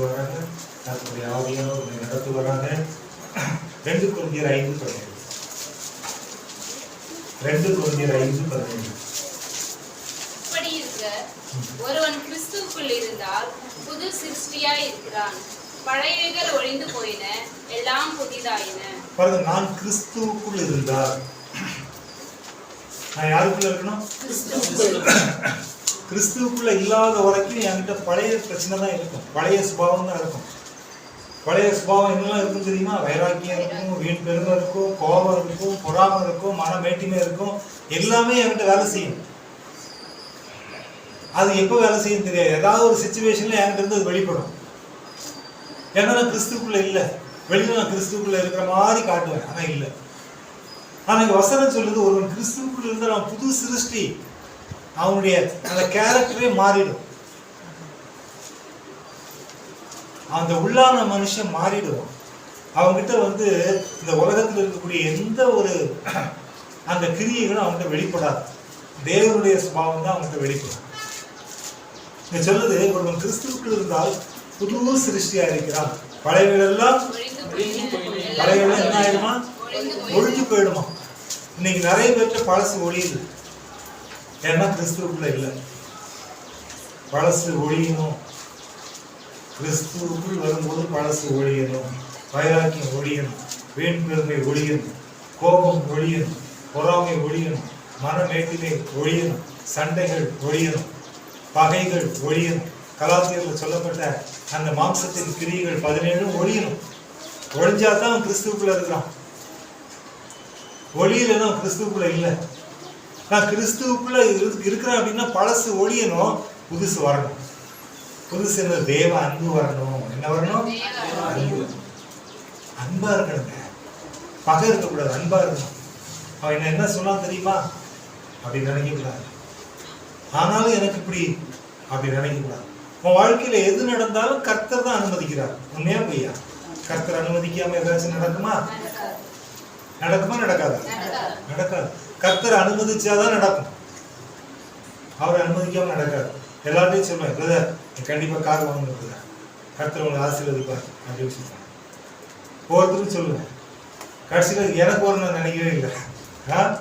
பேசுவாராங்க கர்த்தருடைய ஆவியானவர் உங்களை நடத்துவாராங்க ரெண்டு குழந்தையர் ஐந்து பதினேழு ரெண்டு குழந்தையர் ஐந்து பதினேழு ஒருவன் கிறிஸ்துவுக்குள் இருந்தால் புது சிருஷ்டியாய் இருக்கிறான். பழையவைகள் ஒழிந்து போயின எல்லாம் புதிதாயின. பாருங்க நான் கிறிஸ்துவுக்குள் இருந்தால் நான் யாருக்குள்ள இருக்கணும்? கிறிஸ்துவுக்குள்ளே இல்லாத வரைக்கும் என்கிட்ட பழைய பிரச்சனை தான் இருக்கும். பழைய சுபாவம் தான் இருக்கும். பழைய சுபாவம் என்னெல்லாம் இருக்கும் தெரியுமா? வைராக்கியம் இருக்கும் வீண் பெருமை இருக்கும் கோபம் இருக்கும் பொறாமை இருக்கும் மன மேட்டிமை இருக்கும். எல்லாமே என்கிட்ட வேலை செய்யும். அது எப்போ வேலை செய்யும் தெரியாது. ஏதாவது ஒரு சுச்சுவேஷன்ல என்கிட்ட இருந்து அது வெளிப்படும். ஏன்னா நான் கிறிஸ்துக்குள்ள இல்லை. வெளியில் நான் கிறிஸ்துக்குள்ள இருக்கிற மாதிரி காட்டுவேன். ஆனால் இல்லை. ஆனால் இங்கே வசனம் சொல்லுது ஒருவன் கிறிஸ்துவுக்குள்ள இருந்தால் நான் புது சிருஷ்டி. அவனுடைய அந்த கேரக்டரே மாறிடும். அந்த உள்ளான மனுஷன் மாறிடுவான். அவங்ககிட்ட வந்து இந்த உலகத்தில் இருக்கக்கூடிய எந்த ஒரு அந்த கிரியைகளும் அவன்கிட்ட வெளிப்படாது. தேவனுடைய சுபாவம் தான் அவன்கிட்ட வெளிப்படும். இங்க சொல்லுது ஒருவன் கிறிஸ்துவுக்குள் இருந்தால் புது சிருஷ்டியா இருக்கிறான். பழையவர்கள் எல்லாம் பழையவர்கள் என்ன ஆயிடுமா? ஒழிஞ்சு போயிடுமா? இன்னைக்கு நிறைய பேர்கிட்ட பழசு ஒழியுது. ஏன்னா கிறிஸ்துவுக்குள்ள இல்லை. பழசு ஒழியணும். கிறிஸ்துவுக்குள் வரும்போது பழசு ஒழியணும். வைராக்கியம் ஒழியணும். வீண் பெருமை ஒழியணும். கோபம் ஒழியணும். பொறாமை ஒழியணும். மனமேட்டிமை ஒழியணும். சண்டைகள் ஒழியணும். பகைகள் ஒழியணும். கலாத்தியத்தில் சொல்லப்பட்ட அந்த மாம்சத்தின் கிரியைகள் பதினேழும் ஒழியணும். ஒழிஞ்சாதான் கிறிஸ்துவுக்குள்ள இருக்கிறான். ஒளியில கிறிஸ்துவுக்குள்ள இல்லை. நான் கிறிஸ்துவுக்குள்ள இருக்கிறேன் அப்படின்னா பழசு ஒழியணும் புதுசு வரணும். புதுசு என்ன தேவ அன்பு வரணும். என்ன வரணும்? அன்பு. அன்பா இருக்கணுங்க. பகை இருக்கக்கூடாது அன்பா இருக்கணும். அவன் என்ன என்ன சொன்னான் தெரியுமா? அப்படி நினைக்கக்கூடாது. ஆனாலும் எனக்கு இப்படி அப்படி நினைக்கக்கூடாது. உன் வாழ்க்கையில எது நடந்தாலும் கர்த்தர் தான் அனுமதிக்கிறார். உண்மையா பொய்யா? கர்த்தர் அனுமதிக்காம ஏதாச்சும் நடக்குமா? நடக்குமா நடக்காதா? நடக்காது. நடக்காது கர்த்தர் அனுமதிச்சாதான் நடக்கும். அவர் அனுமதிக்காம நடக்காது. எல்லார்ட்டையும் சொல்லுவேன் பிரதர் கண்டிப்பாக கண்டிப்பா கார் வாங்கணும் பிரதர் கர்த்தர் உங்களை ஆசீர்வதிப்பார். அப்படின்னு சொல்லுவேன் ஒவ்வொருத்தரும் சொல்லுவேன் கடைசியில் எனக்கு ஒரு நான் நினைக்கவே இல்லை. ஆ?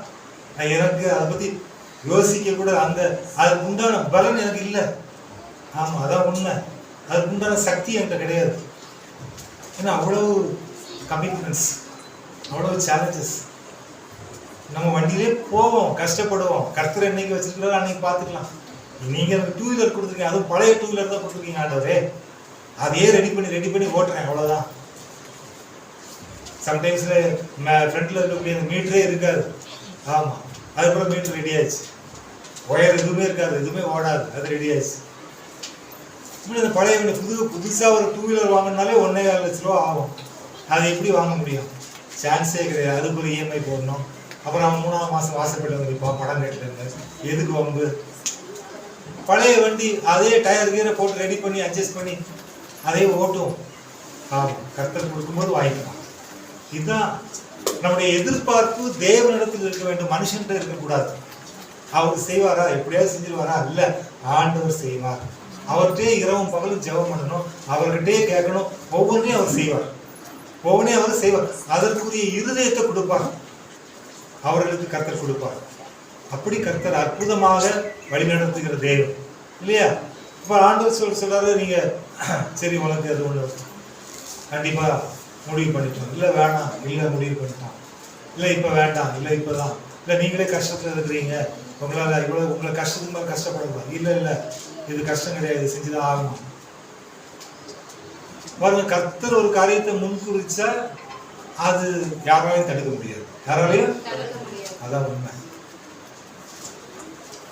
நான் எனக்கு அதை பத்தி யோசிக்க கூட அந்த அதுக்கு உண்டான பலன் எனக்கு இல்லை. ஆமாம் அதான் உண்மை. அதுக்கு உண்டான சக்தி என்கிட்ட கிடையாது. ஏன்னா அவ்வளவு கமிட்மெண்ட்ஸ் அவ்வளவு சேலஞ்சஸ் நம்ம வண்டியிலே போவோம் கஷ்டப்படுவோம். கர்த்தர் என்னைக்கு வச்சிருக்கிறோம் அன்னைக்கு பார்த்துக்கலாம். நீங்க டூ வீலர் கொடுத்துருக்கீங்க அதுவும் பழைய டூ வீலர் தான் கொடுத்துருக்கீங்க ஆண்டவரே. அதையே ரெடி பண்ணி ரெடி பண்ணி ஓட்டுறேன் அவ்வளோதான் சம்டைம்ஸ்ல ஃப்ரண்ட்ல இருக்கக்கூடிய அந்த மீட்டரே இருக்காது. ஆமா. அதுக்கப்புறம் மீட்டர் ரெடி ஆயிடுச்சு. ஒயர் எதுவுமே இருக்காது எதுவுமே ஓடாது அது ரெடி ஆயிடுச்சு. இப்படி அந்த பழைய புது புதுசாக ஒரு டூ வீலர் வாங்கினாலே ஒன்றே கால் லட்ச ரூபா ஆகும். அதை எப்படி வாங்க முடியும்? சான்ஸே கிடையாது. அதுக்கு ஒரு இஎம்ஐ போடணும். அப்புறம் அவன் மூணாவது மாதம் வாசப்பட்டு வந்து படம் கட்டில எதுக்கு வம்பு? பழைய வண்டி அதே டயர் கீரை போட்டு ரெடி பண்ணி அட்ஜஸ்ட் பண்ணி அதே ஓட்டும். ஆமாம் கர்த்தர் கொடுக்கும்போது வாங்கிக்கலாம். இதுதான் நம்முடைய எதிர்பார்ப்பு தேவனிடத்தில் இருக்க வேண்டும் மனுஷன்கிட்ட இருக்கக்கூடாது. அவர் செய்வாரா? எப்படியாவது செஞ்சிருவாரா? இல்ல ஆண்டவர் செய்வார். அவர்கிட்டே இரவும் பகலும் ஜெபம் பண்ணணும் அவர்கிட்டயே கேட்கணும். ஒவ்வொன்றையும் அவர் செய்வார். ஒவ்வொன்றையும் அவர் செய்வார். அதற்குரிய இருதயத்தை கொடுப்பார். அவர்களுக்கு கர்த்தர் கொடுப்பார். அப்படி கர்த்தர் அற்புதமாக வழிநடத்துகிற தெய்வம் இல்லையா? இப்போ ஆண்டவர் சொல் சொல்லாத நீங்க சரி உனக்கு அது ஒன்று கண்டிப்பா முடிவு பண்ணிட்டோம் இல்லை வேணாம். இல்லை முடிவு பண்ணிட்டோம் இல்லை இப்போ வேண்டாம். இல்லை இப்போ தான் இல்லை நீங்களே கஷ்டத்தில் இருக்கிறீங்க. உங்களால் இவ்வளோ உங்களை கஷ்டத்துக்கு மேலே கஷ்டப்படக்கூடாது. இல்லை இல்லை. இது கஷ்டம் கிடையாது. செஞ்சு செஞ்சுதான் ஆகணும். பாருங்க கர்த்தர் ஒரு காரியத்தை முன்குறிச்சா அது யாராலையும் தடுக்க முடியாது. யாராலையும் அதான் உண்மை.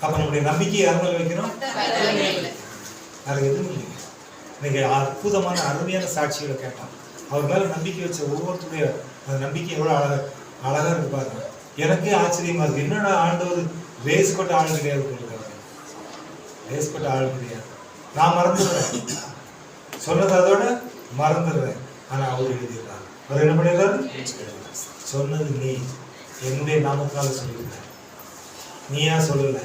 அப்ப நம்முடைய நம்பிக்கையை யார் மேல வைக்கிறோம் வேற எதுவும் இல்லைங்க. இன்னைக்கு அற்புதமான அருமையான சாட்சிகளை கேட்டோம் அவர் மேல நம்பிக்கை வச்ச ஒவ்வொருத்தருடைய அந்த நம்பிக்கை எவ்வளவு அழகா அழகா இருக்கு பாருங்க. எனக்கே ஆச்சரியமா இருக்கு. என்னடா ஆண்டவர் வேஸ்பட்ட ஆள் கிடையாது போயிருக்காரு வேஸ்பட்ட ஆள் கிடையாது. நான் மறந்துடுறேன். சொன்னது அதோட மறந்துடுறேன். ஆனா அவர் எழுதிடுறாரு அவர் என்ன பண்ணிடுறாரு சொன்னது நீ. என்னுடைய நாமத்தால சொல்லியிருக்க நீயா சொல்லல.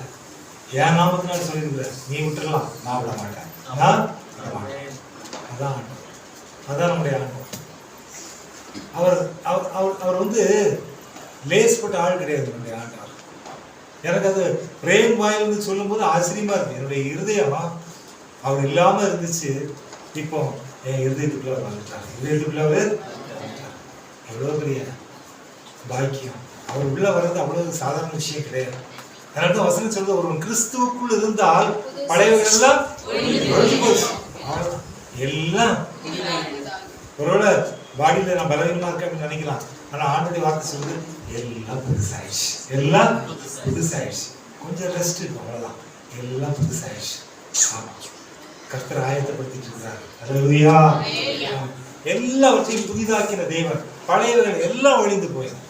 என் நாமத்தினால சொல்லியிருக்கிறேன் நீ விட்டுறலாம். நான் விட மாட்டேன். நான் விட மாட்டேன். அதான் ஆண்டவர். அதான் நம்முடைய ஆண்டவர். அவர் அவர் அவர் வந்து லேஸ்பட்ட ஆள் கிடையாது நம்முடைய ஆண்டவர். எனக்கு அது பிரேம் வாயிலிருந்து சொல்லும்போது ஆச்சரியமா இருக்கு. என்னுடைய இருதயம் அவர் இல்லாம இருந்துச்சு. இப்போ என் இருதயத்துக்குள்ள வந்துட்டார். இருதயத்துக்குள்ள அவர் வந்துட்டார். எவ்வளவு பெரிய பாக்கியம். அவர் உள்ள வர்றது அவ்வளவு சாதாரண விஷயம் கிடையாது. அதனால தான் வசனம் சொல்றது ஒருவன் கிறிஸ்துவுக்குள் இருந்தால் பழையவர்கள் எல்லாம் ஒருவேளை பாடியில நான் பலவீனமா இருக்கேன் அப்படின்னு நினைக்கலாம். ஆனா ஆண்டுடைய வார்த்தை சொல்லுது எல்லாம் புதுசாயிடுச்சு. எல்லாம் புதுசாயிடுச்சு. கொஞ்சம் ரெஸ்ட் இருக்கும் அவ்வளவுதான். எல்லாம் புதுசாயிடுச்சு. ஆமா. கர்த்தர் ஆயத்தப்படுத்திட்டு இருக்கிறார் அல்லேலூயா எல்லாவற்றையும் புதிதாக்கின தேவன். பழையவர்கள் எல்லாம் ஒழிந்து போயிடும்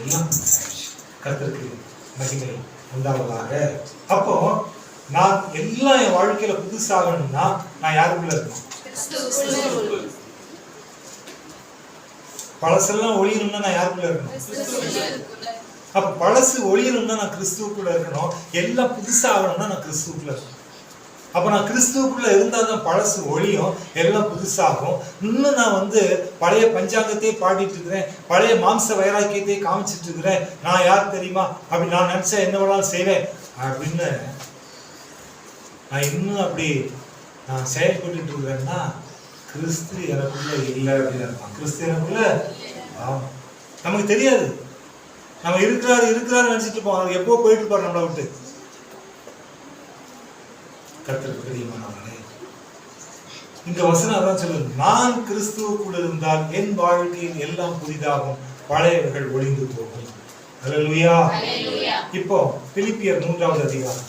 எல்லாம் புதுசாயிடுச்சு மகிமை உண்டாவதாக. அப்போ நான் எல்லாம் என் வாழ்க்கையில புதுசாகணும்னா நான் யாருக்குள்ள இருக்கணும்? பழசெல்லாம் ஒளியணும்னா நான் யாருக்குள்ள இருக்கணும்? அப்ப பழசு ஒளியணும்னா நான் கிறிஸ்துவுக்குள்ள இருக்கணும். எல்லாம் புதுசா ஆகணும்னா நான் கிறிஸ்துவுக்குள்ள இருக்கணும். அப்போ நான் கிறிஸ்துவுக்குள்ளே இருந்தால் தான் பழசு ஒளியும் எல்லாம் புதுசாகும். இன்னும் நான் வந்து பழைய பஞ்சாங்கத்தையே பாடிட்டு இருக்கிறேன் பழைய மாம்ச வைராக்கியத்தை காமிச்சிட்டு இருக்கிறேன். நான் யார் தெரியுமா? அப்படி நான் நினச்சா என்ன வேணாலும் செய்வேன். அப்படின்னு நான் இன்னும் அப்படி நான் செயல்பட்டு இருக்கிறேன்னா கிறிஸ்து எனக்குள்ள இல்லை அப்படின்னு இருப்பான் கிறிஸ்து எனக்குள்ள? நமக்கு தெரியாது. நம்ம இருக்கிறாரு இருக்கிறாரு நினச்சிட்டு இருப்போம். எப்போ போயிட்டு இருப்பார் நம்மளை விட்டு? கர்த்தருக்கு பிரியமானவர்களே இந்த வசனம் அதான் சொல்லுது நான் கிறிஸ்துவுக்குள் இருந்தால் என் வாழ்க்கையில் எல்லாம் புதிதாகும் பழையவர்கள் ஒளிந்து போகும். அல்லேலூயா இப்போ பிலிப்பியர் மூன்றாவது அதிகாரம்.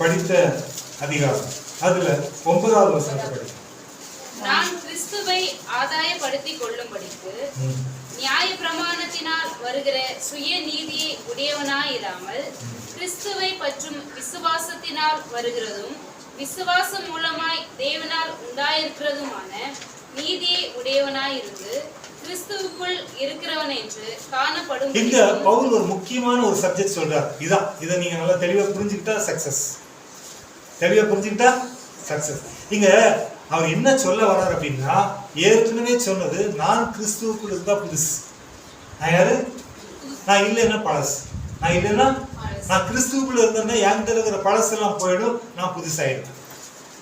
படித்த அதிகாரம். அதுல ஒன்பதாவது வசனத்தை படிக்கும் நான் கிறிஸ்துவை ஆதாயப்படுத்திக் கொள்ளும்படிக்கு. நியாய பிரமாணத்தினால் வருகிற சுய நீதியை உடையவனாயிராமல் கிறிஸ்துவை பற்றும் விசுவாசத்தினால் வருகிறதும் விசுவாசம் மூலமாய் தேவனால் உண்டாயிருக்கிறதுமான நீதியை உடையவனாயிருந்து கிறிஸ்துவுக்குள் இருக்கிறவன் என்று காணப்படும் இங்க பவுல் ஒரு முக்கியமான ஒரு சப்ஜெக்ட் சொல்றார். இதான். இதை நீங்க நல்லா தெளிவா புரிஞ்சுக்கிட்டா சக்சஸ் தெளிவா புரிஞ்சுக்கிட்டா சக்சஸ் இங்க அவர் என்ன சொல்ல வர்றார் அப்படின்னா ஏற்கனவே சொன்னது நான் கிறிஸ்துவுக்குள் இருந்தால் புதுசு. நான் யாரு? நான் இல்லைன்னா பழசு. நான் இல்லைன்னா நான் கிறிஸ்துவுக்குள்ள இருந்தேன்னா என்கிட்ட இருக்கிற பழசெல்லாம் போயிடும் நான் புதுசாயிடுவேன்.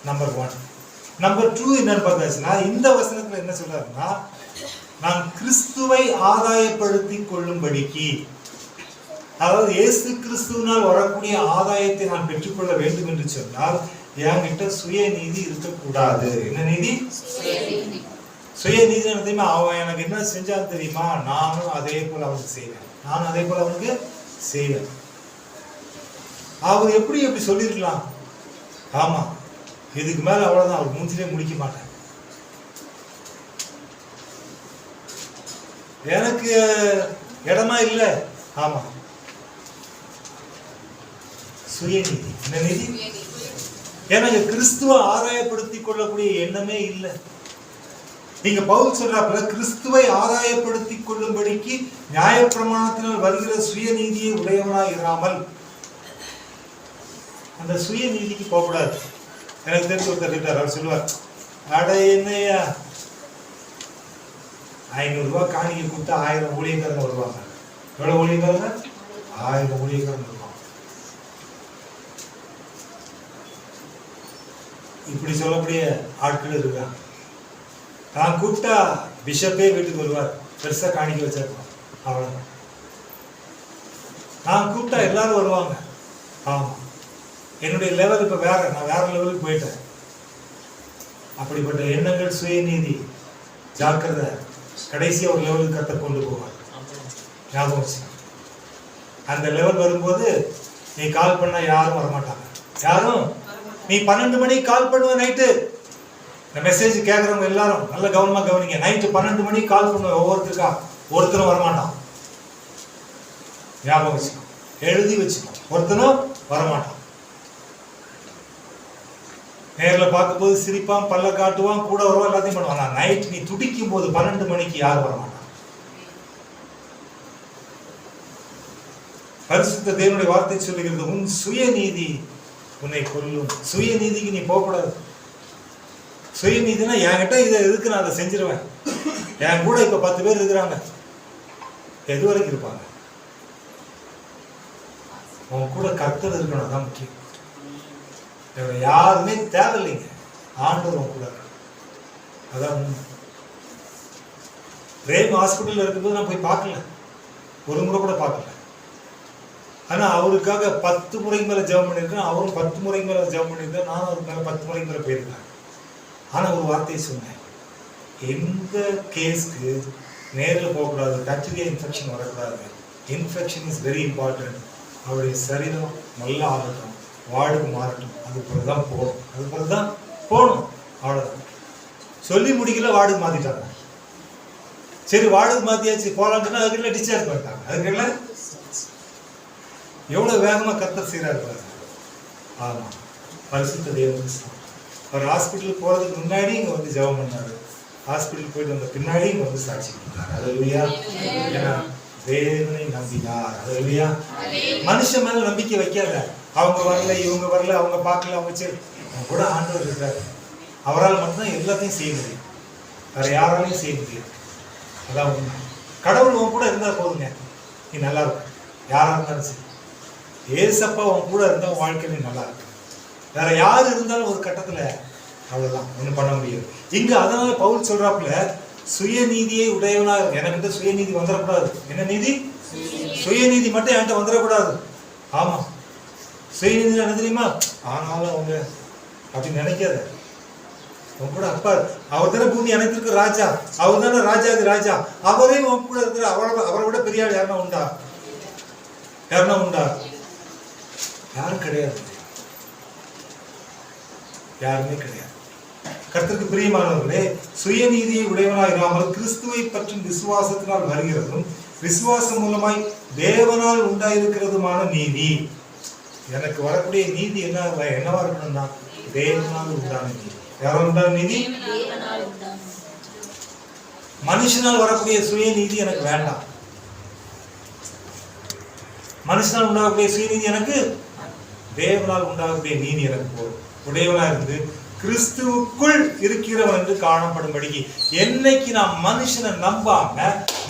நம்பர் ஒன் நம்பர் டூ என்னன்னு பார்த்தாச்சுன்னா இந்த வசனத்துல என்ன சொல்றாருன்னா நான் கிறிஸ்துவை ஆதாயப்படுத்தி கொள்ளும்படிக்கு. அதாவது இயேசு கிறிஸ்துவினால் வரக்கூடிய ஆதாயத்தை நான் பெற்றுக்கொள்ள வேண்டும் என்று சொன்னால் என்கிட்ட சுய நீதி இருக்கக்கூடாது? என்ன நீதி? சுய நீதி. தெரியுமா? அவன் எனக்கு என்ன செஞ்சான் தெரியுமா? நானும் அதே போல அவனுக்கு செய்வேன். நானும் அதே போல அவனுக்கு செய்வேன். அவர் எப்படி எப்படி சொல்லியிருக்கலாம்? ஆமா. இதுக்கு மேல அவ்வளவுதான். அவர் மூஞ்சிலே முடிக்க மாட்டேன் எனக்கு இடமா இல்ல. ஆமா. சுயநீதி என்ன நீதி? எனக்கு கிறிஸ்துவ ஆராயப்படுத்திக் கொள்ளக்கூடிய எண்ணமே இல்லை. நீங்க பவுல் சொல்றாப்புல கிறிஸ்துவை ஆதாயப்படுத்திக் கொள்ளும்படிக்கு நியாயப்பிரமாணத்தினால் வருகிற சுயநீதியை உடையவனாய் இராமல். அந்த சுயநீதிக்கு போகக்கூடாது. எனக்கு தெரிஞ்சு ஒருத்தர் இருக்கார் அவர் சொல்லுவார் அட என்னையா? ஐநூறு ரூபாய் காணிக்கை கொடுத்தா ஆயிரம் ஊழியக்காரங்க வருவாங்க. எவ்வளவு ஊழியக்காரங்க? ஆயிரம் ஊழியக்காரங்க வருவாங்க இப்படி சொல்லக்கூடிய ஆட்கள் இருக்காங்க. நான் கூப்பிட்டா பிஷப்பே வீட்டுக்கு வருவார். பெருசாக காணிக்க வச்சிருக்கோம். அவ்வளோ நான் கூப்பிட்டா எல்லாரும் வருவாங்க. ஆமாம் என்னுடைய லெவல் இப்போ வேற நான் வேற லெவலுக்கு போயிட்டேன். அப்படிப்பட்ட எண்ணங்கள் சுயநீதி ஜாக்கிரதை கடைசியாக ஒரு லெவலுக்கு கத்த கொண்டு போவார். ஞாபகம் அந்த லெவல் வரும்போது நீ கால் பண்ணால் யாரும் வரமாட்டாங்க. யாரும் நீ பன்னெண்டு மணிக்கு கால் பண்ணுவ நைட்டு இந்த மெசேஜ் கேட்குறவங்க எல்லாரும் நல்ல கவனமாக கவனிங்க. நைட்டு பன்னெண்டு மணிக்கு கால் பண்ணுவேன் ஒவ்வொருத்தருக்கா. ஒருத்தரும் வரமாட்டான். ஞாபகம் வச்சுக்கோ. எழுதி வச்சுக்கோ. ஒருத்தனும் வரமாட்டான். நேரில் பார்க்கும்போது சிரிப்பான் பல்ல காட்டுவான் கூட வருவான் எல்லாத்தையும் பண்ணுவான். ஆனால் நைட் நீ துடிக்கும் போது பன்னெண்டு மணிக்கு யாரும் வரமாட்டான். பரிசுத்த தேவனுடைய வார்த்தை சொல்லுகிறது உன் சுயநீதி உன்னை கொல்லும். சுயநீதிக்கு நீ போகக்கூடாது. சுயநீதினா என்கிட்ட இதை எதுக்கு நான் அதை செஞ்சிருவேன். என் கூட இப்ப பத்து பேர் இருக்கிறாங்க. எது வரைக்கும் இருப்பாங்க? உன் கூட கர்த்தர் இருக்கணும் அதான் முக்கியம். வேற யாருமே தேவையில்லைங்க. ஆண்டவர் உன் கூட அதான் உண்மை. பிரேம் ஹாஸ்பிட்டல்ல இருக்கும்போது நான் போய் பார்க்கல. ஒரு முறை கூட பார்க்கல. ஆனா அவருக்காக பத்து முறைக்கு மேல ஜெபம் பண்ணியிருக்கேன். அவரும் பத்து முறைக்கு மேல ஜெபம் பண்ணியிருக்கேன் நானும் அவருக்கு மேல பத்து முறைக்கு மேல போயிருக்கேன். ஆனா ஒரு வார்த்தையை சொன்னேன். எந்த கேஸ்க்கு நேரில் போகக்கூடாது பாக்டீரியா இன்ஃபெக்ஷன் வரக்கூடாது. இன்ஃபெக்ஷன் இஸ் வெரி இம்பார்ட்டன்ட் அவருடைய சரீரம் நல்லா ஆகட்டும். வார்டுக்கு மாறட்டும். அது பிறகு தான் போகணும். அது பிறகு தான் போகணும். அவ்வளோதான் சொல்லி முடிக்கல வார்டுக்கு மாற்றிட்டாங்க சரி வார்டுக்கு மாற்றியாச்சு போகலான்ட்டுனா அதுக்குள்ள டிஸ்சார்ஜ் பண்ணிட்டாங்க. அதுக்குள்ள எவ்வளோ வேகமாக கத்த செய்கிறாரு பாருங்க. ஆமாம் பரிசுத்த தேவன் அவர் ஹாஸ்பிட்டலுக்கு போகிறதுக்கு முன்னாடி இங்கே வந்து ஜெபம் பண்ணார். ஹாஸ்பிட்டல் போயிட்டு வந்த பின்னாடி இங்கே வந்து சாட்சி கொடுத்தார். அது இல்லையா ஏன்னா தேவனை நம்பினார். அதுலையா மனுஷன் மேல நம்பிக்கை வைக்காத. அவங்க வரல இவங்க வரல அவங்க பார்க்கல அவங்க சரி. அவங்க கூட ஆண்டவர் இருக்காரு. அவரால் மட்டும்தான் எல்லாத்தையும் செய்ய முடியும். வேற யாராலையும் செய்ய முடியாது. அதான் உண்மை. கடவுள் உன் கூட இருந்தால் போதுங்க. நீ நல்லா இருக்கும் யாராக இருந்தாலும் சரி. ஏசப்பா உன் கூட இருந்தா உன் வாழ்க்கை நீ நல்லா இருக்கு வேற யார் இருந்தாலும் ஒரு கட்டத்துல அவ்வளவுதான். ஒண்ணும் பண்ண முடியாது. இங்க அதனால பவுல் சொல்றாப்புல சுயநீதியை உடையவனா இருக்கு எனக்கிட்ட சுயநீதி வந்துடக்கூடாது என்ன நீதி? சுயநீதி. மட்டும் என்கிட்ட வந்துடக்கூடாது ஆமா. சுயநீதி என்ன தெரியுமா? ஆனாலும் அவங்க அப்படி நினைக்காத. உன் கூட அப்பா அவர் தானே பூமி அனைத்திற்கு ராஜா. அவர் தானே ராஜாதி ராஜா. அவரே உன் கூட இருக்கிற அவரை அவரை விட பெரிய ஆள் யாருன்னா உண்டா? யாருன்னா உண்டா? யாரும் கிடையாது. யாருமே கிடையாது. கர்த்தருக்கு பிரியமானவர்களே சுயநீதியை உடையவனாயிராமல் கிறிஸ்துவை பற்றும் விசுவாசத்தினால் வருகிறதும் விசுவாசம் மூலமாய் தேவனால் உண்டாயிருக்கிறதுமான நீதி. எனக்கு வரக்கூடிய நீதி என்ன என்னவா இருக்கணும்னா தேவனால் உண்டான நீதி. யாரால் உண்டான நீதி. மனுஷனால் வரக்கூடிய சுயநீதி எனக்கு வேண்டாம். மனுஷனால் உண்டாகக்கூடிய சுயநீதி எனக்கு தேவனால் உண்டாகக்கூடிய நீதி எனக்கு போதும். உடையவனா இருந்து கிறிஸ்துவுக்குள் இருக்கிறவன் என்று காணப்படும்படிக்கு என்னைக்கு நான் மனுஷனை நம்பாம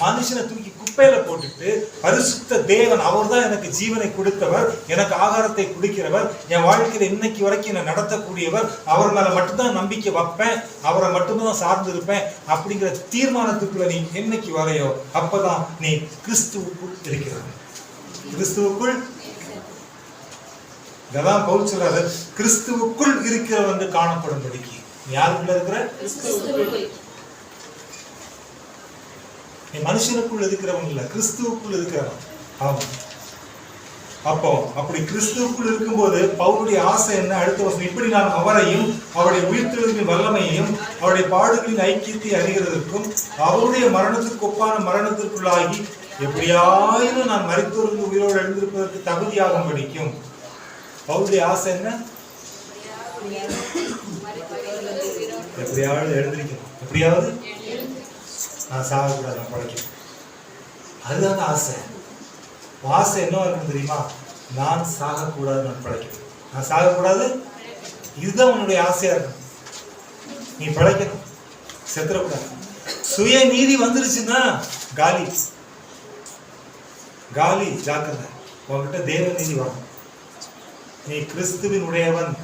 மனுஷனை தூக்கி குப்பையில போட்டுட்டு பரிசுத்த தேவன் அவர்தான் எனக்கு ஜீவனை கொடுத்தவர் எனக்கு ஆகாரத்தை குடிக்கிறவர் என் வாழ்க்கையில இன்னைக்கு வரைக்கும் என்னை நடத்தக்கூடியவர் அவர் மேல மட்டும்தான் நம்பிக்கை வைப்பேன் அவரை மட்டும்தான் சார்ந்து இருப்பேன் அப்படிங்கிற தீர்மானத்துக்குள்ள நீ என்னைக்கு வரையோ அப்பதான் நீ கிறிஸ்துவுக்குள் இருக்கிறவன் கிறிஸ்துவுக்குள் இதான் பவுல் சொல்றாரு கிறிஸ்துவுக்குள் இருக்கிறவன் என்று காணப்படும்படிக்கு. நீ யாருக்குள்ள இருக்கிற? நீ மனுஷனுக்குள் இருக்கிறவன் இல்ல கிறிஸ்துவுக்குள் இருக்கிறவன். ஆமா. அப்போ அப்படி கிறிஸ்துவுக்குள் இருக்கும்போது பவுலுடைய ஆசை என்ன? அடுத்த வருஷம் இப்படி நான் அவரையும் அவருடைய உயிர்த்தெழுதின் வல்லமையையும் அவருடைய பாடுகளின் ஐக்கியத்தை அறிகிறதற்கும் அவருடைய மரணத்திற்கு ஒப்பான மரணத்திற்குள்ளாகி எப்படியாயினும் நான் மருத்துவருக்கு உயிரோடு எழுந்திருப்பதற்கு தகுதியாகும் படிக்கும் பவுலுடைய ஆசை என்ன? எப்படியாவது எழுந்திருக்கணும். எப்படியாவது? நான் சாகக்கூடாது நான் பழைக்கணும் அதுதாங்க ஆசை. ஆசை என்ன இருக்கும் தெரியுமா? நான் சாகக்கூடாது நான் பழைக்கணும் நான் சாகக்கூடாது? இதுதான் உன்னுடைய ஆசையா இருக்கும் நீ பழைக்கணும் செத்துறக்கூடாது. சுய நீதி வந்துருச்சுன்னா காலி. காலி ஜாக்கிரதை. உங்ககிட்ட தேவ நீதி வாங்கணும் நீ கிறிஸ்துவின் உடையவன்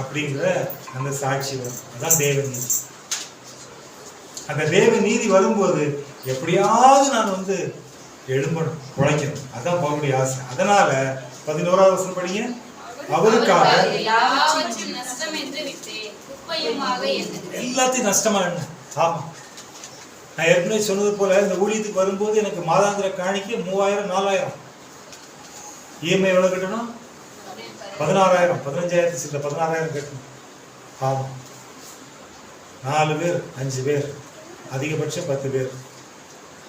அப்படிங்கிற அந்த சாட்சி வரும். அதான் தேவ நீதி. அந்த தேவ நீதி வரும்போது எப்படியாவது நான் வந்து எழும்பணும் உழைக்கணும். அதான் பவுனுடைய ஆசை. அதனால பதினோராவது வருஷம் படிங்க. அவருக்காக எல்லாத்தையும் நஷ்டமா என்ன ஆமா. நான் ஏற்கனவே சொன்னது போல இந்த ஊழியத்துக்கு வரும்போது எனக்கு மாதாந்திர காணிக்கு மூவாயிரம் நாலாயிரம். இஎம்ஐ எவ்வளவு கட்டணும்? பதினாறாயிரம் பதினஞ்சாயிரத்து சில பதினாறாயிரம் கட்டணும் பாவம். நாலு பேர் அஞ்சு பேர் அதிகபட்சம் பத்து பேர்.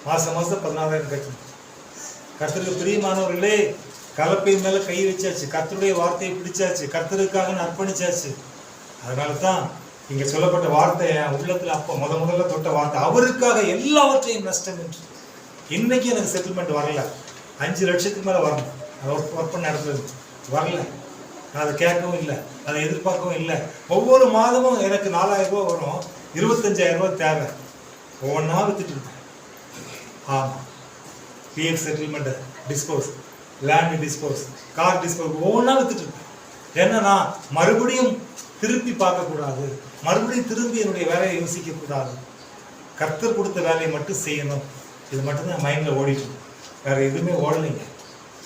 மாதம் மாதம் பதினாறாயிரம் கட்டணும் கர்த்தருக்கு பிரியமானவர்களே கலப்பை மேலே கை வச்சாச்சு. கர்த்தருடைய வார்த்தையை பிடிச்சாச்சு. கர்த்தருக்காக அர்ப்பணிச்சாச்சு. அதனால தான் இங்கே சொல்லப்பட்ட வார்த்தை என் உள்ளத்தில் அப்போ முத முதல்ல தொட்ட வார்த்தை அவருக்காக எல்லாவற்றையும் நஷ்டம் என்று. இன்னைக்கு எனக்கு செட்டில்மெண்ட் வரல. அஞ்சு லட்சத்துக்கு மேலே வரணும் ஒர்க் ஒர்க் பண்ண இடத்துல வரல. நான் அதை கேட்கவும் இல்லை அதை எதிர்பார்க்கவும் இல்லை. ஒவ்வொரு மாதமும் எனக்கு நாலாயிரம் ரூபா வரும் இருபத்தஞ்சாயிரம் ரூபா தேவை. ஒவ்வொன்றா வித்துட்டு இருந்தேன் ஆமாம் PF settlement dispose land dispose car dispose ஒவ்வொன்றா வித்துட்டு இருப்பேன். என்னன்னா மறுபடியும் திருப்பி பார்க்கக்கூடாது. மறுபடியும் திரும்பி என்னுடைய வேலையை யோசிக்கக்கூடாது. கர்த்தர் கொடுத்த வேலையை மட்டும் செய்யணும். இது மட்டும்தான் மைண்டில் ஓடிட்டு வேறு எதுவுமே ஓடலைங்க.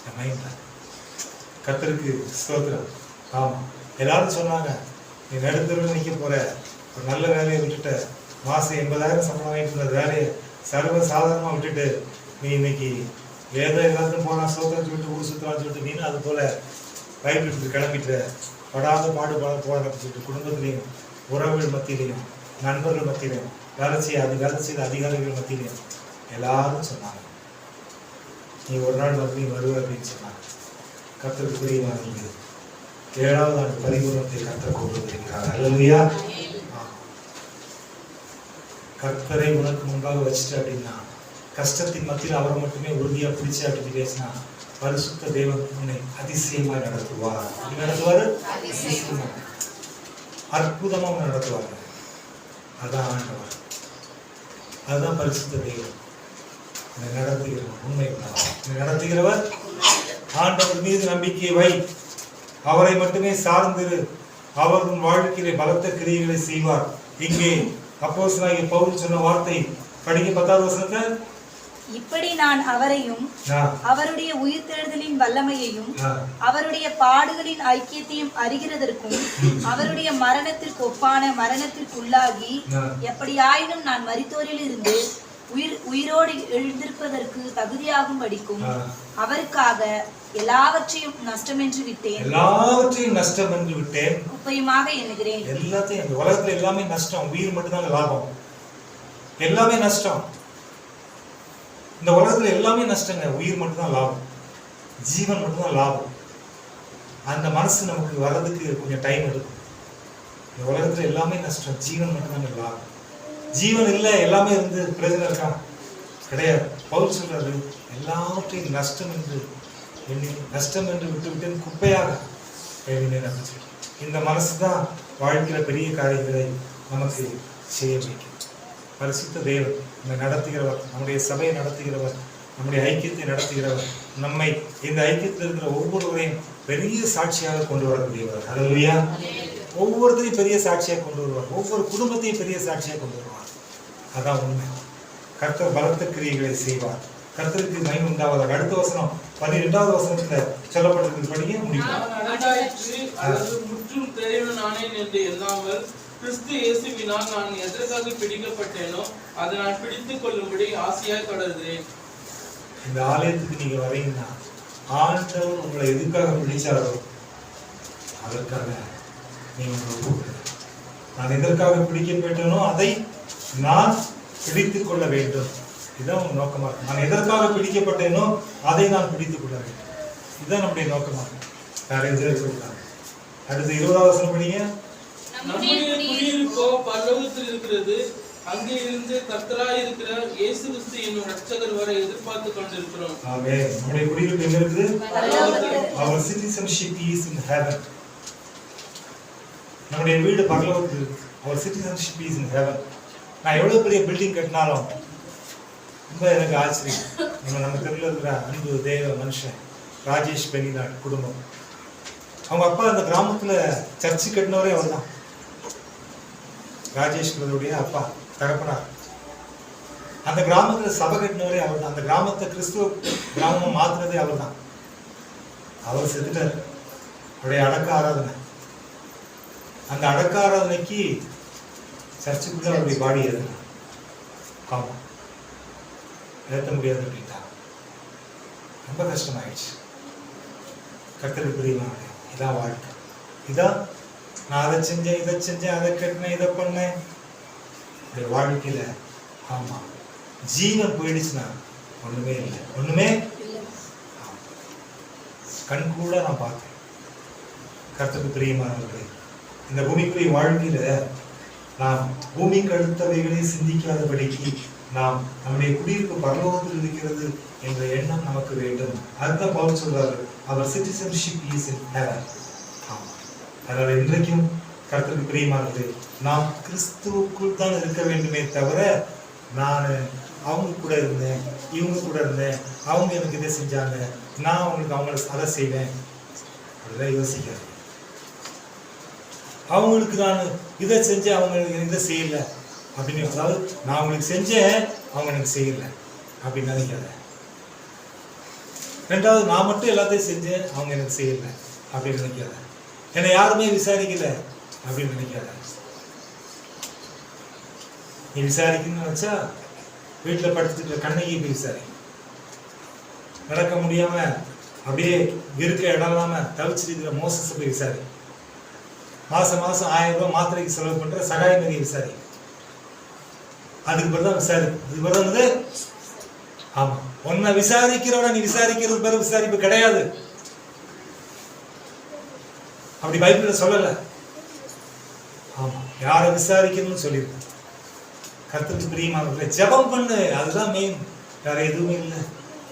என் மைண்டில் கர்த்தருக்கு ஸ்தோத்திரம். ஆமாம் எல்லாரும் சொன்னாங்க நீ நடுத்தருவில் நிற்க போகிற ஒரு நல்ல வேலையை விட்டுட்ட. மாதம் எண்பதாயிரம் சம்பளம் வாங்கிட்டு இருந்த வேலையை சர்வ சாதாரணமாக விட்டுட்டு நீ இன்னைக்கு ஏதோ எல்லாத்தையும் போனால் சோத்திரம் சொல்லிட்டு ஊர் சுத்தலாம் சொல்லிட்டு நீனும் அது போல் பைபிள் எடுத்து கிளம்பிட்டு. படாத பாடு பட போகிற சொல்லிட்டு குடும்பத்திலையும் உறவுகள் மத்தியிலையும் நண்பர்கள் மத்தியிலையும் வேலை செய்ய அது வேலை செய்த அதிகாரிகள் மத்தியிலையும் எல்லாரும் சொன்னாங்க. நீ ஒரு நாள் வந்து நீ வருவ அப்படின்னு சொன்னாங்க. கர்த்தருக்கு பிரியமானீங்க ஏழாவது ஆண்டு பரிபூரணத்தை கர்த்தர் கொண்டு வந்திருக்கிறார் அல்லையா கர்த்தரை உனக்கு முன்பாக வச்சுட்டு அப்படின்னா கஷ்டத்தின் மத்தியில் அவரை மட்டுமே உறுதியா பிடிச்சு அப்படின்னு பேசினா பரிசுத்த தேவன் உன்னை அதிசயமாய் நடத்துவார். நடத்துவார்? நடத்துவாரு நடத்துவார். அதான் ஆண்டவர். அதுதான் பரிசுத்த தெய்வம் என்னை நடத்துகிறவர் உண்மை நடத்துகிறவர் ஆண்டவர் மீது நம்பிக்கை வை. அவரை மட்டுமே சார்ந்திரு. அவர் உன் வாழ்க்கையிலே பலத்த கிரியைகளை செய்வார். இங்கே அப்போஸ்தலனாகிய பவுல் சொன்ன வார்த்தை படிக்க பத்தாவது வசனத்தை. இப்படி நான் அவரையும் அவருடைய உயிர்த்தெழுதலின் வல்லமையையும் அவருடைய பாடுகளின் ஐக்கியத்தையும் அறிகிறதற்கும் அவருடைய மரணத்திற்கு ஒப்பான மரணத்திற்குள்ளாகி. எப்படியாயினும் நான் மரித்தோரில் இருந்து உயிர் உயிரோடு எழுந்திருப்பதற்கு தகுதியாகும் படிக்கும். அவருக்காக எல்லாவற்றையும் நஷ்டமென்று விட்டேன். எல்லாவற்றையும் நஷ்டம் என்று விட்டேன். குப்பையுமாக எண்ணுகிறேன். எல்லாத்தையும் இந்த உலகத்துல எல்லாமே நஷ்டம். உயிர் மட்டும்தான் லாபம். எல்லாமே நஷ்டம். இந்த உலகத்துல எல்லாமே நஷ்டங்க. உயிர் மட்டும்தான் லாபம். ஜீவன் மட்டும்தான் லாபம். அந்த மனசு நமக்கு வர்றதுக்கு கொஞ்சம் டைம் எடுக்கும். இந்த உலகத்துல எல்லாமே நஷ்டம். ஜீவன் மட்டும்தான் லாபம். ஜீவன் இல்லை எல்லாமே இருந்து பிரயோஜனம் இருக்கா? கிடையாது. பவுல் சொல்றாரு எல்லாவற்றையும் நஷ்டம் என்று எண்ணி நஷ்டம் என்று விட்டு விட்டேன் குப்பையாக எண்ணினேன் அப்படின்னு சொல்லி. இந்த மனசு தான் வாழ்க்கையில பெரிய காரியங்களை நமக்கு செய்ய வைக்கும். பரிசுத்த தேவன் நம்மை நடத்துகிறவர் நம்முடைய சபையை நடத்துகிறவர் நம்முடைய ஐக்கியத்தை நடத்துகிறவர் நம்மை இந்த ஐக்கியத்தில் இருக்கிற ஒவ்வொருவரையும் பெரிய சாட்சியாக கொண்டு வரக்கூடியவர். அல்லையா ஒவ்வொருத்தரையும் பெரிய சாட்சியாக கொண்டு வருவார். ஒவ்வொரு குடும்பத்தையும் பெரிய சாட்சியாக கொண்டு வருவார். அதான் உண்மை. கர்த்தர் பலத்த கிரியைகளை செய்வார். கர்த்தருக்கு மயம் உண்டாவதாக. அடுத்த வசனம் பன்னிரெண்டாவது வசனத்துல சொல்லப்பட்டிருக்கு படிக்க முடியும் முற்றும் தெளிவு நானேன் என்று எண்ணாமல் கிறிஸ்து இயேசுவினால் நான் எதற்காக பிடிக்கப்பட்டேனோ அதை நான் பிடித்துக் கொள்ளும்படி ஆசையாய் தொடர்கிறேன். இந்த ஆலயத்துக்கு நீங்க வரீங்கன்னா ஆண்டவர் உங்களை எதுக்காக பிடிச்சாரோ அதற்காக நீங்க உங்களை கூப்பிடுங்க. நான் எதற்காக பிடிக்கப்பட்டேனோ அதை நான் பிடித்துக் கொள்ள வேண்டும். இதுதான் உங்க நோக்கமா இருக்கு. நான் எதற்காக பிடிக்கப்பட்டேனோ அதை நான் பிடித்துக் கொள்ள வேண்டும். இதுதான் நம்முடைய நோக்கமா இருக்கு. வேற எதுவும் சொல்றாங்க அடுத்து இருபதாவது வசனம் படிங்க. நம்முடைய நம்முடைய குடியிருப்பு குடியிருப்போ பரலோகத்தில் இருக்கிறது. அங்கே இருந்து கர்த்தராய் இருக்கிற இயேசு கிறிஸ்து என்னும் ரட்சகர் வரை எதிர்பார்த்து கொண்டிருக்கிறோம். ஆமே நம்முடைய குடியிருப்பு எங்க இருக்குது? பரலோகத்தில் our citizenship is in heaven. நம்முடைய வீடு பரலோகத்தில் our citizenship is in heaven. நான் எவ்வளோ பெரிய பில்டிங் கட்டினாலும் ரொம்ப எனக்கு ஆச்சரியம். நம்ம நம்ம தெருவில் இருக்கிற அன்பு தேவ மனுஷன் ராஜேஷ் பெனிநாட் குடும்பம். அவங்க அப்பா அந்த கிராமத்தில் சர்ச்சு கட்டினவரே அவர்தான். ராஜேஷ்வருடைய அப்பா தகப்பனார். அந்த கிராமத்தில் சபை கட்டினவரே அவர்தான். அந்த கிராமத்தை கிறிஸ்துவ கிராமமா அவர் தான் அவர் செத்துட்டார். அவருடைய அடக்க ஆராதனை. அந்த அடக்க ஆராதனைக்கு சர்ச்சுக்குள்ள அவருடைய பாடி ஏறினார் ஆமாம் ஏற்ற முடியாது அப்படின்ட்டாங்க ரொம்ப கஷ்டமாயிடுச்சு. கர்த்தருக்கு பிரியமானே இதான் வாழ்க்கை. இதான் நான் அதை செஞ்சேன் இதை செஞ்சேன் அதை கட்டினேன் இதை பண்ணேன். இந்த வாழ்க்கையில ஆமா ஜீவன் போயிடுச்சுன்னா ஒண்ணுமே இல்லை. ஒண்ணுமே ஆமா. கண் கூட நான் பார்த்தேன். கர்த்தருக்கு பிரியமானவர்களே இந்த பூமிக்குரிய வாழ்க்கையில நாம் பூமிக்கு அடுத்தவைகளை சிந்திக்காதபடிக்கு நாம் நம்முடைய குடியிருப்பு பரலோகத்தில் இருக்கிறது என்ற எண்ணம் நமக்கு வேண்டும். அதுதான் பவுல் சொல்றாரு அவர் சிட்டிசன்ஷிப் இஸ் இன் ஹெவன் அதனால இன்றைக்கும் கருத்துக்கு பிரியமானது நாம் கிறிஸ்துவுக்குள் தான் இருக்க வேண்டுமே தவிர நான் அவங்க கூட இருந்தேன் இவங்க கூட இருந்தேன் அவங்க எனக்கு இதை செஞ்சாங்க நான் அவங்களுக்கு அவங்களுக்கு அதை செய்வேன். அதெல்லாம் யோசிக்கிறேன் அவங்களுக்கு நான் இதை செஞ்சேன் அவங்க எனக்கு இதை செய்யல. அப்படின்னு அதாவது நான் அவங்களுக்கு செஞ்சேன் அவங்க எனக்கு செய்யல. அப்படின்னு நினைக்காத ரெண்டாவது நான் மட்டும் எல்லாத்தையும் செஞ்சேன் அவங்க எனக்கு செய்யல. அப்படின்னு நினைக்காத என்னை யாருமே விசாரிக்கல அப்படின்னு நினைக்காத நீ விசாரிக்கணும்னு நினச்சா வீட்டில் படுத்துட்டு கண்ணகி போய் விசாரி. நடக்க முடியாமல் அப்படியே இருக்க இடம் இல்லாமல் தவிச்சிருக்கிற மோசஸை போய் விசாரி. மாதம் மாதம் ஆயிரம் ரூபாய் மாத்திரைக்கு செலவு பண்ற சகாயமதியை விசாரி. அதுக்கு பிறகு தான் விசாரி. அதுக்கு பிறகு வந்து ஆமா. உன்னை விசாரிக்கிறவன நீ விசாரிக்கிறது பிறகு விசாரிப்பு கிடையாது. அப்படி பைபிள்ல சொல்லல. ஆமா. யாரை விசாரிக்கணும்னு சொல்லியிருக்கேன் கர்த்தருக்கு பிரியமானவர்களே ஜெபம் பண்ணு. அதுதான் மெயின் வேற எதுவுமே இல்லை.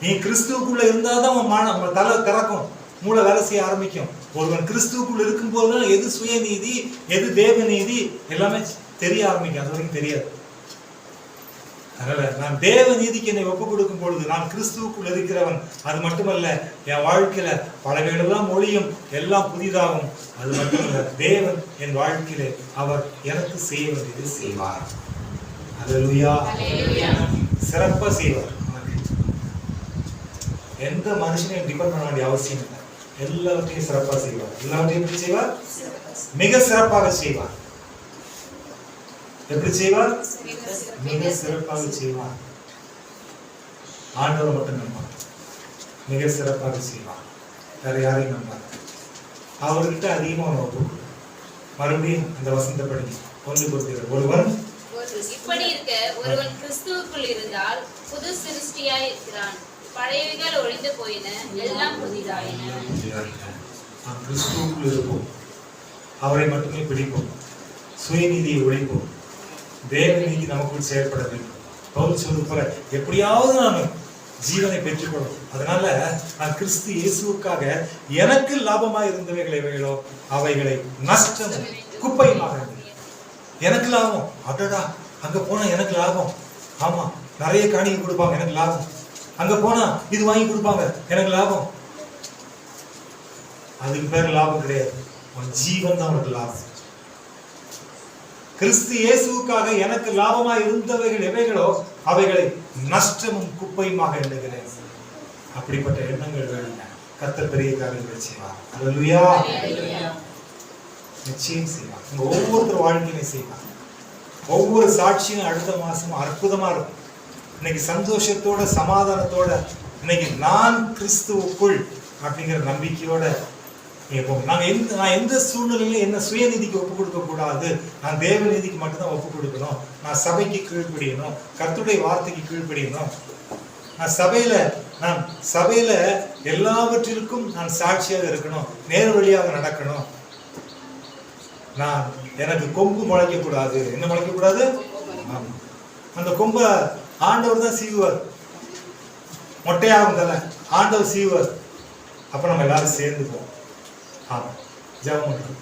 நீ கிறிஸ்துவுக்குள்ள இருந்தாதான் உன் மன உன் தலை திறக்கும். மூளை வேலை செய்ய ஆரம்பிக்கும். ஒருவன் கிறிஸ்துவுக்குள்ள இருக்கும்போது தான் எது சுயநீதி எது தேவநீதி எல்லாமே தெரிய ஆரம்பிக்கும். அது வரைக்கும் தெரியாது. அதனால நான் தேவ நீதிக்கு என்னை ஒப்பு கொடுக்கும் பொழுது நான் கிறிஸ்துவுக்குள் இருக்கிறவன். அது மட்டுமல்ல என் வாழ்க்கையில பலவேளெல்லாம் மொழியும் எல்லாம் புதிதாகும். அது மட்டுமல்ல தேவன் என் வாழ்க்கையில அவர் எனக்கு செய்ய வேண்டியது செய்வார். அல்லேலூயா. சிறப்பா செய்வார். எந்த மனுஷனையும் டிபெண்ட் பண்ண வேண்டிய அவசியம் எல்லாவற்றையும் சிறப்பா செய்வார். எல்லாவற்றையும் எப்படி செய்வார்? மிக சிறப்பாக செய்வார். எப்படி செய்வார்? மிக சிறப்பாக செய்வார். ஆண்டவர் மட்டும் நம்பார். மிக சிறப்பாக செய்வார். வேற யாரையும் நம்பார். அவர்கிட்ட அதிகமா அவனை மறுபடியும் அந்த வசந்த படி ஒன்று கொடுக்கிறார் ஒருவன் இப்படி இருக்க ஒருவன் கிறிஸ்துவுக்குள் இருந்தால் புது சிருஷ்டியாய் இருக்கிறான். பழையவைகள் ஒழிந்து போயின. எல்லாம் புதிதாயின. நாம் கிறிஸ்துவுக்குள் இருப்போம். அவரை மட்டுமே பிடிப்போம். சுயநீதியை ஒழிப்போம். தேவ நீதி நமக்குள் செயல்பட வேண்டும். பவுல் சொல்வது போல எப்படியாவது நான் ஜீவனை பெற்றுக்கொள்ளும். அதனால நான் கிறிஸ்து இயேசுவுக்காக எனக்கு லாபமா இருந்தவைகளை எவைகளோ அவைகளை நஷ்டம் குப்பையுமாக எனக்கு லாபம். அடடா அங்க போனா எனக்கு லாபம். ஆமா நிறைய காணிக்கை கொடுப்பாங்க. எனக்கு லாபம். அங்க போனா இது வாங்கி கொடுப்பாங்க. எனக்கு லாபம். அதுக்கு பேர் லாபம் கிடையாது. உன் ஜீவன் தான் உனக்கு லாபம். கிறிஸ்து இயேசுவுக்காக எனக்கு லாபமா இருந்தவைகள் எவைகளோ அவைகளை நஷ்டமும் குப்பையுமாக எண்ணுகிறேன். அப்படிப்பட்ட எண்ணங்கள் வேணுங்க. கத்த பெரிய காரியங்கள் செய்வார். அல்லா நிச்சயம் செய்வார். உங்க ஒவ்வொருத்தர் வாழ்க்கையிலையும் செய்வார். ஒவ்வொரு சாட்சியும் அடுத்த மாசம் அற்புதமா இருக்கும். இன்னைக்கு சந்தோஷத்தோட சமாதானத்தோட இன்னைக்கு நான் கிறிஸ்துவுக்குள் அப்படிங்கிற நம்பிக்கையோட நீங்க போங்க. நாங்க எந்த நான் எந்த சூழ்நிலையிலும் என்ன சுயநீதிக்கு ஒப்பு கொடுக்க கூடாது நான் தேவநீதிக்கு மட்டும்தான் ஒப்பு கொடுக்கணும். நான் சபைக்கு கீழ்ப்படியணும். கர்த்தருடைய வார்த்தைக்கு கீழ்ப்படியணும். நான் சபையில நான் சபையில எல்லாவற்றிற்கும் நான் சாட்சியாக இருக்கணும். நேர் வழியாக நடக்கணும். நான் எனக்கு கொம்பு முளைக்க கூடாது என்ன முளைக்க கூடாது அந்த கொம்பை ஆண்டவர் தான் சீவுவார். மொட்டையாகும் தலை ஆண்டவர் சீவர் அப்போ நம்ம எல்லாரும் சேர்ந்து போவோம் ஆமா ஜெபம் பண்ணுறோம்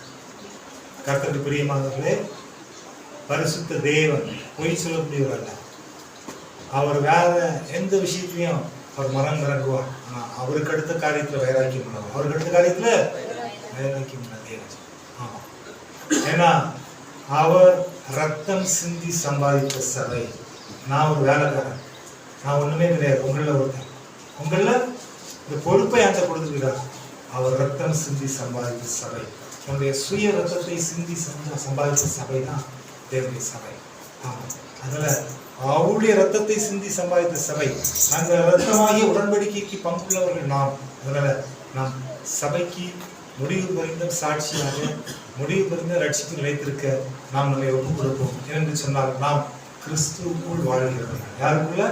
கர்த்தருக்கு பிரியமானவர்களே பரிசுத்த தேவன் பொய் சொல்லக்கூடியவர் அல்ல அவர் வேற எந்த விஷயத்திலையும் அவர் மரம் இறங்குவார். ஆனால் அவருக்கு அடுத்த காரியத்தில் வைராக்கியம் உள்ளவர். அவருக்கு அடுத்த காரியத்தில் வைராக்கியம் பண்ண தேவன். ஆமாம். ஏன்னா அவர் ரத்தம் சிந்தி சம்பாதித்த சபை. நான் ஒரு வேலைக்காரன். நான் ஒண்ணுமே கிடையாது. உங்களில் ஒருத்தன். உங்களில் இந்த பொறுப்பை அந்த கொடுத்துருக்கிறார் அவர் ரத்தம் சிந்தி சம்பாதித்த சபை. தன்னுடைய சுய ரத்தத்தை சிந்தி சம்பாதித்த சபை தான் தேவனுடைய சபை. ஆமாம் அதில் அவருடைய ரத்தத்தை சிந்தி சம்பாதித்த சபை. அந்த ரத்தமாகிய உடன்படிக்கைக்கு பங்குள்ளவர்கள் நாம். அதனால் நாம் சபைக்கு முடிவு புரிந்த சாட்சியாக முடிவு புரிந்த ரட்சிப்பு நிலைத்திருக்க நாம் நம்மை ஒப்புக் கொடுப்போம் என்று சொன்னால் நாம் கிறிஸ்துவுக்குள் வாழ்கிறவர்கள் யாருக்குள்ள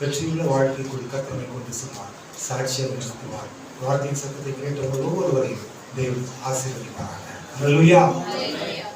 வெற்றியுள்ள வாழ்க்கை கொடுக்க தன்னை கொண்டு செல்வார் சாட்சியாக நடத்துவார் வார்த்தையின் சத்தத்தை கேட்ட ஒவ்வொருவரையும் தேவன் ஆசீர்வதிப்பாராக Hallelujah. Hallelujah.